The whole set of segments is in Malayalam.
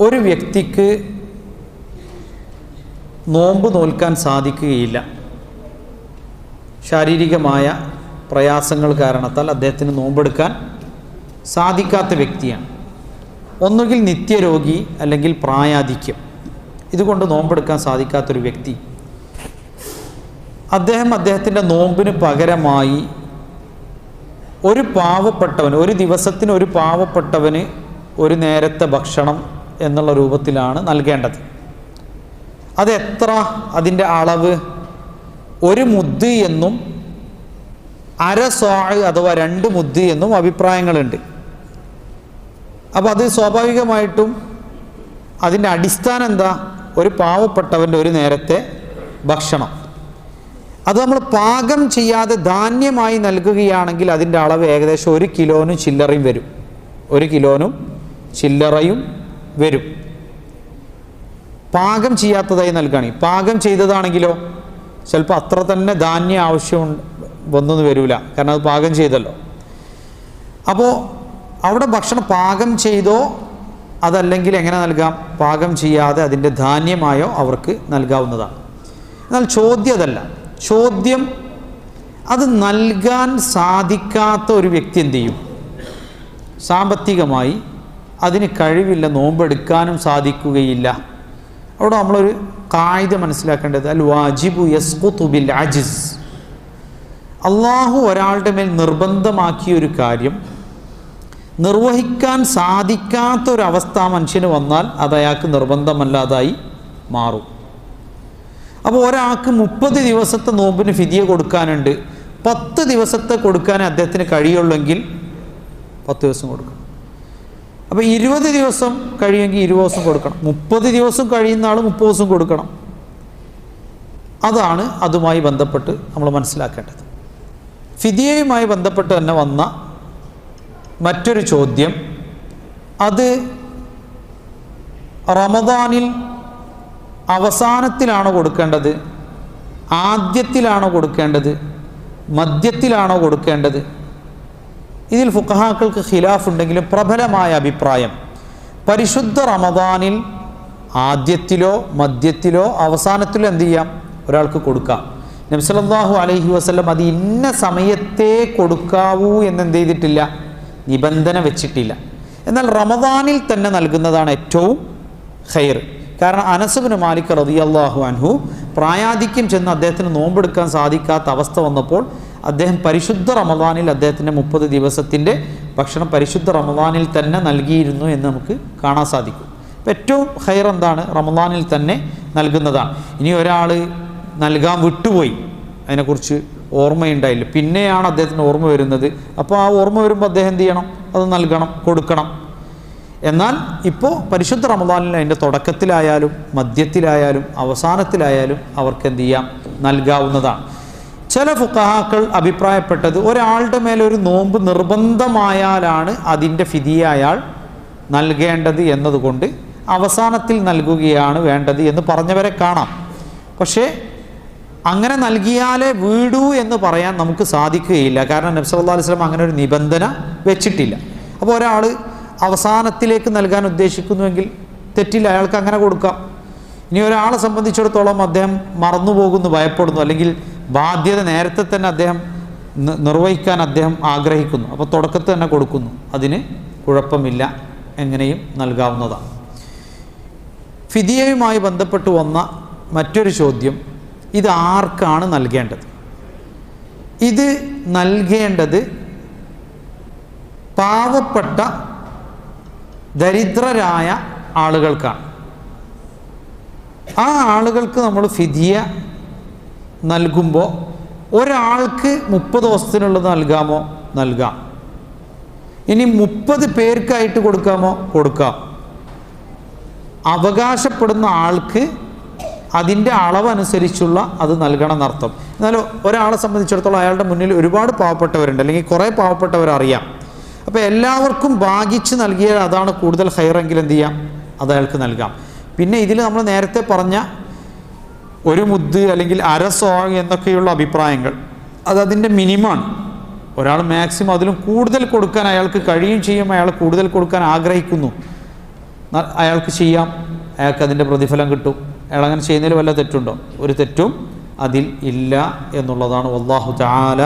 ഒരു വ്യക്തിക്ക് നോമ്പ് നോൽക്കാൻ സാധിക്കുകയില്ല. ശാരീരികമായ പ്രയാസങ്ങൾ കാരണത്താൽ അദ്ദേഹത്തിന് നോമ്പെടുക്കാൻ സാധിക്കാത്ത വ്യക്തിയാണ്. ഒന്നുകിൽ നിത്യരോഗി അല്ലെങ്കിൽ പ്രായാധിക്യം. ഇതുകൊണ്ട് നോമ്പെടുക്കാൻ സാധിക്കാത്തൊരു വ്യക്തി. അദ്ദേഹം അദ്ദേഹത്തിന്റെ നോമ്പിന് പകരമായി ഒരു പാവപ്പെട്ടവന് ഒരു ദിവസത്തിന് ഒരു പാവപ്പെട്ടവന് ഒരു നേരത്തെ ഭക്ഷണം എന്നുള്ള രൂപത്തിലാണ് നൽകേണ്ടത്. അത് എത്ര അതിന്റെ അളവ്? ഒരു മുദ്ദ് എന്നും അര സ്വാഴ് അഥവാ രണ്ട് മുദ്ദ് എന്നും അഭിപ്രായങ്ങളുണ്ട്. അപ്പോൾ അത് സ്വാഭാവികമായിട്ടും അതിന്റെ അടിസ്ഥാനം എന്താ? ഒരു പാവപ്പെട്ടവന്റെ ഒരു നേരത്തെ ഭക്ഷണം. അത് നമ്മൾ പാകം ചെയ്യാതെ ധാന്യമായി നൽകുകയാണെങ്കിൽ അതിന്റെ അളവ് ഏകദേശം ഒരു കിലോനും ചില്ലറയും വരും. ഒരു കിലോനും ചില്ലറയും വരും. പാകം ചെയ്യാത്തതായി നൽകുകയാണെങ്കിൽ പാകം ചെയ്തതാണെങ്കിലോ ചിലപ്പോൾ അത്ര തന്നെ ധാന്യം ആവശ്യം വന്നൊന്നും വരില്ല കാരണം അത് പാകം ചെയ്തല്ലോ. അപ്പോൾ അവിടെ ഭക്ഷണം പാകം ചെയ്തോ അതല്ലെങ്കിൽ എങ്ങനെ നൽകാം? പാകം ചെയ്യാതെ അതിന്റെ ധാന്യമായോ അവർക്ക് നൽകാവുന്നതാണ്. എന്നാൽ ചോദ്യം അതല്ല. ചോദ്യം അത് നൽകാൻ സാധിക്കാത്ത ഒരു വ്യക്തി എന്ത് ചെയ്യും? സാമ്പത്തികമായി അതിന് കഴിവില്ല നോമ്പെടുക്കാനും സാധിക്കുകയില്ല. അവിടെ നമ്മളൊരു കായിക മനസ്സിലാക്കേണ്ടത് അൽ വാജിബു യസ്കുതു ബിൽ അജിസ്. അള്ളാഹു ഒരാളുടെ മേൽ നിർബന്ധമാക്കിയ ഒരു കാര്യം നിർവഹിക്കാൻ സാധിക്കാത്ത ഒരവസ്ഥ ആ മനുഷ്യന് വന്നാൽ അത് അയാൾക്ക് നിർബന്ധമല്ലാതായി മാറും. അപ്പോൾ ഒരാൾക്ക് മുപ്പത് ദിവസത്തെ നോമ്പിന് ഫിതിയെ കൊടുക്കാനുണ്ട്. പത്ത് ദിവസത്തെ കൊടുക്കാൻ അദ്ദേഹത്തിന് കഴിയുള്ളെങ്കിൽ പത്ത് ദിവസം കൊടുക്കണം. അപ്പോൾ ഇരുപത് ദിവസം കഴിയുമെങ്കിൽ ഇരുപത് ദിവസം കൊടുക്കണം. മുപ്പത് ദിവസം കഴിയുന്ന ആൾ മുപ്പത് ദിവസം കൊടുക്കണം. അതാണ് അതുമായി ബന്ധപ്പെട്ട് നമ്മൾ മനസ്സിലാക്കേണ്ടത്. ഫിദിയയുമായി ബന്ധപ്പെട്ട് തന്നെ വന്ന മറ്റൊരു ചോദ്യം. അത് റമദാനിൽ അവസാനത്തിലാണോ കൊടുക്കേണ്ടത്? ആദ്യത്തിലാണോ കൊടുക്കേണ്ടത്? മദ്യത്തിലാണോ കൊടുക്കേണ്ടത്? ഇതിൽ ഫുഖഹാക്കൾക്ക് ഖിലാഫ് ഉണ്ടെങ്കിലും പ്രബലമായ അഭിപ്രായം. പരിശുദ്ധ റമദാനിൽ ആദ്യത്തിലോ മധ്യത്തിലോ അവസാനത്തിലോ എന്ത് ചെയ്യാം? ഒരാൾക്ക് കൊടുക്കാം. നബ്സലല്ലാഹു അലഹി വസ്ലം അത് ഇന്ന സമയത്തേ കൊടുക്കാവൂ എന്ന് എന്ത് ചെയ്തിട്ടില്ല? നിബന്ധന വെച്ചിട്ടില്ല. എന്നാൽ റമദാനിൽ തന്നെ നൽകുന്നതാണ് ഏറ്റവും ഖൈർ. കാരണം അനസുബിന് മാലിക് റതിയല്ലാഹു അൻഹു പ്രായാധിക്യം ചെന്ന് അദ്ദേഹത്തിന് നോമ്പെടുക്കാൻ സാധിക്കാത്ത അവസ്ഥ വന്നപ്പോൾ അദ്ദേഹം പരിശുദ്ധ റമദാനിൽ അദ്ദേഹത്തിന്റെ മുപ്പത് ദിവസത്തിന്റെ ഭക്ഷണം പരിശുദ്ധ റമദാനിൽ തന്നെ നൽകിയിരുന്നു എന്ന് നമുക്ക് കാണാൻ സാധിക്കും. അപ്പം ഏറ്റവും ഹൈർ എന്താണ്? റമദാനിൽ തന്നെ നൽകുന്നതാണ്. ഇനി ഒരാൾ നൽകാൻ വിട്ടുപോയി. അതിനെക്കുറിച്ച് ഓർമ്മയുണ്ടായില്ല. പിന്നെയാണ് അദ്ദേഹത്തിന് ഓർമ്മ വരുന്നത്. അപ്പോൾ ആ ഓർമ്മ വരുമ്പോൾ അദ്ദേഹം എന്ത് ചെയ്യണം? അത് നൽകണം കൊടുക്കണം. എന്നാൽ ഇപ്പോൾ പരിശുദ്ധ റമദാനിൽ അതിന്റെ തുടക്കത്തിലായാലും മധ്യത്തിലായാലും അവസാനത്തിലായാലും അവർക്ക് എന്ത് ചെയ്യാം? നൽകാവുന്നതാണ്. ചില ഫുക്കാഹാക്കൾ അഭിപ്രായപ്പെട്ടത് ഒരാളുടെ മേലൊരു നോമ്പ് നിർബന്ധമായാലാണ് അതിന്റെ ഫിതിയ അയാൾ നൽകേണ്ടത് എന്നതുകൊണ്ട് അവസാനത്തിൽ നൽകുകയാണ് വേണ്ടത് എന്ന് പറഞ്ഞവരെ കാണാം. പക്ഷേ അങ്ങനെ നൽകിയാലേ വീടൂ എന്ന് പറയാൻ നമുക്ക് സാധിക്കുകയില്ല. കാരണം നബ്സല്ലാ അലൈഹി സ്വലം അങ്ങനെ ഒരു നിബന്ധന വെച്ചിട്ടില്ല. അപ്പോൾ ഒരാൾ അവസാനത്തിലേക്ക് നൽകാൻ ഉദ്ദേശിക്കുന്നുവെങ്കിൽ തെറ്റില്ല അയാൾക്ക് അങ്ങനെ കൊടുക്കാം. ഇനി ഒരാളെ സംബന്ധിച്ചിടത്തോളം അദ്ദേഹം മറന്നുപോകുന്നു ഭയപ്പെടുന്നു അല്ലെങ്കിൽ ബാധ്യത നേരത്തെ തന്നെ അദ്ദേഹം നിർവഹിക്കാൻ അദ്ദേഹം ആഗ്രഹിക്കുന്നു. അപ്പോൾ തുടക്കത്തിൽ തന്നെ കൊടുക്കുന്നു. അതിന് കുഴപ്പമില്ല എങ്ങനെയും നൽകാവുന്നതാണ്. ഫിദിയയുമായി ബന്ധപ്പെട്ട് വന്ന മറ്റൊരു ചോദ്യം ഇത് ആർക്കാണ് നൽകേണ്ടത്? ഇത് നൽകേണ്ടത് പാവപ്പെട്ട ദരിദ്രരായ ആളുകൾക്കാണ്. ആ ആളുകൾക്ക് നമ്മൾ ഫിദിയ നൽകുമ്പോൾ ഒരാൾക്ക് മുപ്പത് ദിവസത്തിനുള്ളത് നൽകാമോ? നൽകാം. ഇനി മുപ്പത് പേർക്കായിട്ട് കൊടുക്കാമോ? കൊടുക്കാം. അവകാശപ്പെടുന്ന ആൾക്ക് അതിന്റെ അളവനുസരിച്ചുള്ള അത് നൽകണം എന്നർത്ഥം എന്നാലും ഒരാളെ സംബന്ധിച്ചിടത്തോളം അയാളുടെ മുന്നിൽ ഒരുപാട് പാവപ്പെട്ടവരുണ്ട്. അല്ലെങ്കിൽ കുറേ പാവപ്പെട്ടവരറിയാം. അപ്പോൾ എല്ലാവർക്കും ഭാഗിച്ച് നൽകിയ അതാണ് കൂടുതൽ ഹയറെങ്കിൽ എന്ത് ചെയ്യാം? അത് അയാൾക്ക് നൽകാം. പിന്നെ ഇതിൽ നമ്മൾ നേരത്തെ പറഞ്ഞ ഒരു മുദ്ദ് അല്ലെങ്കിൽ അര അരസോ എന്നൊക്കെയുള്ള അഭിപ്രായങ്ങൾ അത് അതിന്റെ മിനിമമാണ്. ഒരാൾ മാക്സിമം അതിലും കൂടുതൽ കൊടുക്കാൻ അയാൾക്ക് കഴിയും ചെയ്യും അയാൾ കൂടുതൽ കൊടുക്കാൻ ആഗ്രഹിക്കുന്നു. അയാൾക്ക് ചെയ്യാം. അയാൾക്ക് അതിന്റെ പ്രതിഫലം കിട്ടും. അയാൾ അങ്ങനെ ചെയ്യുന്നതിൽ വല്ല തെറ്റുണ്ടോ? ഒരു തെറ്റും അതിൽ ഇല്ല എന്നുള്ളതാണ്. വല്ലാഹു ചാല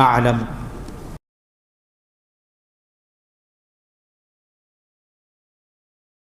ആലം